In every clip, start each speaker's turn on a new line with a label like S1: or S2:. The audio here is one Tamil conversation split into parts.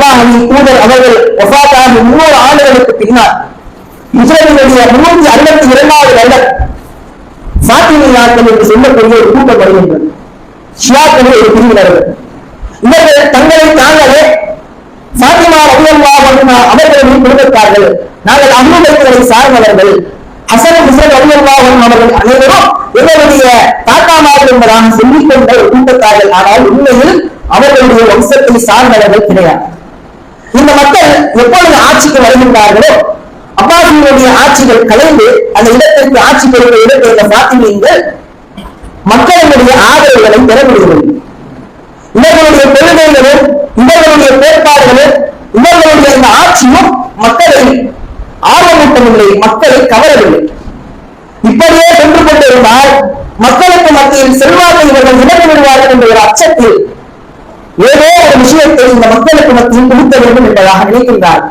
S1: அல்லாஹின் தூதர் அவர்கள் ஒஃபாத்தாகி முன்னூறு ஆண்டுகளுக்கு பின்னால் இஸ்ரேலுடைய முன்னூத்தி அறுபத்தி இரண்டாவது வருடம் சாத்திமியாக்கள் என்று சொல்லக்கூடிய ஒரு கூட்டம் வருகின்றது. ஷியாக்களில் ஒரு பிரிவினர்கள் இவர்கள் தங்களை தாங்களே சாத்திமா ரபியல்லா அவர்களின் குடும்பத்தார்கள் நாங்கள் அனுபவங்களை சார்ந்தவர்கள் அசன் ஹுசன் ரபியல்லா அவர்கள் அனைவரும் எங்களுடைய தாத்தாமார்கள் என்பதாக சொல்லிக் கொண்ட ஒரு கூட்டத்தார்கள். ஆனால் உண்மையில் அவர்களுடைய வம்சத்தை சார்ந்தவர்கள் கிடையாது. அந்த மக்கள் எப்பொழுது ஆட்சிக்கு வருகின்றார்களோ அப்பாசியினுடைய ஆட்சிகள் கலைந்து அந்த இடத்திற்கு ஆட்சி பெறுகிற இடத்தை இந்த பாத்திமீன்கள் மக்களினுடைய ஆதரவுகளை பெற முடியவில்லை இவர்களுடைய கொள்கைகளும் இவர்களுடைய கோட்பாடுகளும் இவர்களுடைய இந்த ஆட்சியும் மக்களை ஆர்வமூட்டவில்லை மக்களை கவரவில்லை. இப்படியே சென்று கொண்டிருந்தால் மக்களுக்கு மத்தியில் செல்வாக்கை இவர்கள் இழந்து விடுவார்கள் என்ற ஒரு அச்சத்தில் ஏதோ விஷயத்தை இந்த மக்களுக்கு மத்தியில் புகுத்த வேண்டும் என்பதாக நினைக்கின்றார்.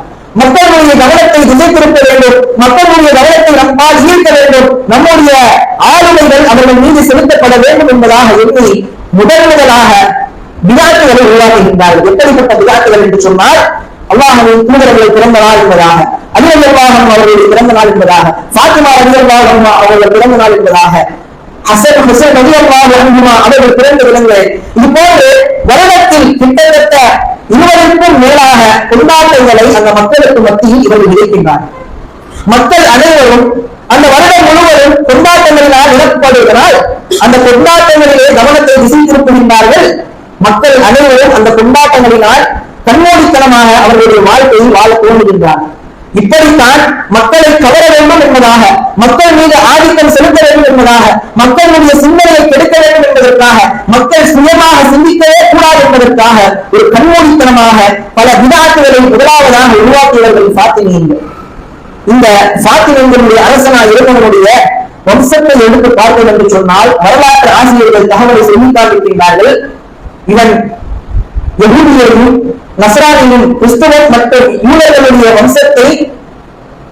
S1: மக்களுடைய கவனத்தை திசை திருப்ப வேண்டும். மக்களுடைய கவனத்தை நம்மால் ஈர்க்க வேண்டும். நம்முடைய ஆளுமைகள் அவர்கள் மீது செலுத்தப்பட வேண்டும் என்பதாக எண்ணி முதல் முதலாக விழாக்குகளை உருவாக்குகின்றார்கள். எப்படிப்பட்ட விழாக்குகள் என்று சொன்னால் அல்லாஹின் தூதர்களை பிறந்த நாள் என்பதாக அலிவல்லாஹம் அவர்களுடைய பிறந்த நாள் என்பதாக பாத்திமா அலிவல்லாஹம் அவர்கள் பிறந்த நாள் என்பதாக ஹசன் ஹுசன் நபி அல்லாஹ் அவர்கள் பிறந்த விலங்குகள் இது போன்று நேரத்தில் கிட்டத்தட்ட இருவருக்கும் மேலாக கொண்டாட்டங்களை அந்த மக்களுக்கு மத்தியில் இவர்கள் விதைக்கின்றார். மக்கள் அனைவரும் அந்த வருடம் முழுவதும் கொண்டாட்டங்களினால் நிரப்பப்படுவதனால் அந்த கொண்டாட்டங்களிலே கவனத்தை திசை திருப்புகின்றார்கள் மக்கள் அனைவரும் அந்த கொண்டாட்டங்களினால் கண்மூடித்தனமாக அவர்களுடைய வாழ்க்கையை வாழ தோன்றுகின்றார்கள் இப்படித்தான் மக்களை கவர வேண்டும் என்பதாக மக்கள் மீது ஆதிக்கம் செலுத்த வேண்டும் என்பதாக மக்களுடைய சிந்தனையை கெடுக்க வேண்டும் என்பதற்காக மக்கள் சுயமாக சிந்திக்கவே என்பதற்காக ஒரு கண்மூடித்தனமாக பல விதாட்டுகளை முதலாவதாக உருவாக்கியவர்கள் சாத்தினீர்கள் இந்த சாத்தியங்களுடைய அரசனாக இருப்பவனுடைய வம்சத்தை எடுத்து பார்த்தோம் என்று சொன்னால் வரலாற்று ஆசிரியர்கள் தகவலை சொல்லி இவன் யகூதியையும் நசரானியும் கிறிஸ்தவம் மற்றும் யூதர்களுடைய வம்சத்தை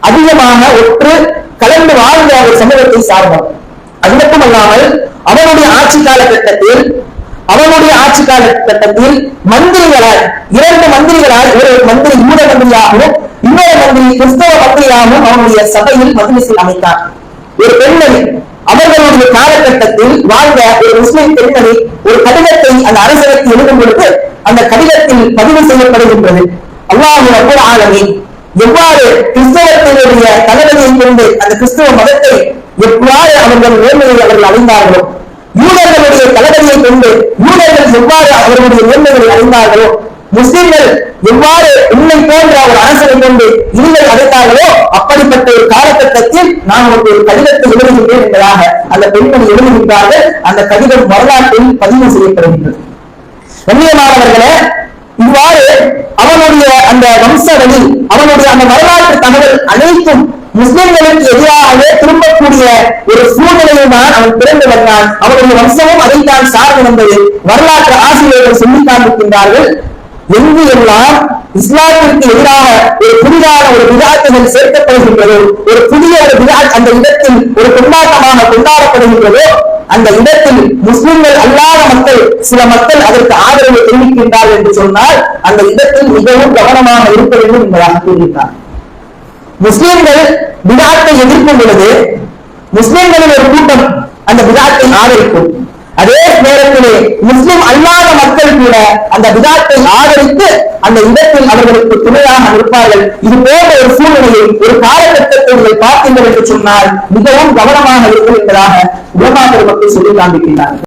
S1: அதிகமாக ஒற்று கலந்து வாழ்ந்த ஒரு சமூகத்தை சார்ந்தவன். அது மட்டுமல்லாமல் அவனுடைய ஆட்சி காலகட்டத்தில் அவனுடைய ஆட்சி காலகட்டத்தில் மந்திரிகளால் இரண்டு மந்திரிகளால் ஒரு மந்திரி யூத மந்திரியாகவும் இன்னொரு மந்திரி கிறிஸ்தவ மந்திரியாகவும் அவனுடைய சபையில் மஜ்லிஸில் அமைத்தார். ஒரு பெண்மணி அவர்களுடைய காலகட்டத்தில் வாழ்ந்த ஒரு முஸ்லிம் பெண்மணி ஒரு கடிதத்தை அந்த அரசருக்கு எழுதும் பொழுது அந்த கடிதத்தில் பதிவு செய்யப்படுகின்றது. அல்லாஹு ரப்பல் ஆலமீன் எவ்வாறு கிறிஸ்தவத்தினுடைய தலைவலியை கொண்டு அந்த கிறிஸ்தவ மதத்தை எவ்வாறு அவர்கள் நேர்மையை அவர்கள் அடைந்தார்களோ யூதர்களுடைய தளபதியை கொண்டு யூதர்கள் எவ்வாறு அவர்களுடைய நேர்மைகளை அறிந்தார்களோ முஸ்லிம்கள் எவ்வாறு உண்மை போன்ற ஒரு அரசனை கொண்டு இருளை அடைத்தார்களோ அப்படிப்பட்ட ஒரு காலகட்டத்தில் நான் உங்களுக்கு ஒரு கடிதத்தை எழுதுகின்றேன் என்பதாக அந்த பெண்மணி எழுதுகின்றார்கள். அந்த கடிதம் வரலாற்றில் பதிவு செய்யப்படுகின்றது. கண்ணியமானவர்களே இவ்வாறு அவனுடைய அந்த வம்சவழி அவனுடைய அந்த வரலாறு தகவல் அனைத்தும் முஸ்லிம்களுக்கு எதிராக திரும்பக்கூடிய ஒரு சூழ்நிலையில் தான் அவன் பிறந்து வந்தான். அவனுடைய வம்சமும் அதைத்தான் சார்ந்து வந்தது. வரலாற்று ஆசிரியர்கள் சொல்லி காண்பிக்கின்றார்கள் எங்கு எல்லாம் இஸ்லாமிற்கு எதிராக ஒரு புதிதான ஒரு விதாட்டுகள் சேர்க்கப்படுகின்றதோ ஒரு புதிய ஒரு விதா அந்த இடத்தில் ஒரு கொண்டாட்டமாக கொண்டாடப்படுகின்றதோ அந்த இடத்தில் முஸ்லிம்கள் அல்லாத மக்கள் சில மக்கள் அதற்கு ஆதரவு தெரிவிக்கின்றார்கள் என்று சொன்னால் அந்த இடத்தில் மிகவும் கவனமாக இருக்க வேண்டும் என்பதாக கூறுகின்றார் முஸ்லிம்கள் விதாத்தை எதிர்க்கும் பொழுது முஸ்லிம்களின் ஒரு கூட்டம் அந்த விதாத்தை ஆதரிக்கும். அதே நேரத்திலே முஸ்லிம் அல்லாத மக்கள் கூட அந்த விதாத்தை ஆதரித்து அந்த இடத்தில் அவர்களுக்கு துணையாக நிற்பார்கள். இது போன்ற ஒரு சூழ்நிலையை ஒரு காலகட்டத்தை நீங்கள் பார்த்தீர்கள் என்று சொன்னால் மிகவும் கவனமாக இருக்கும் என்பதாக உலமாக்கள் மக்கள் சொல்லி காண்பிக்கின்றார்கள்.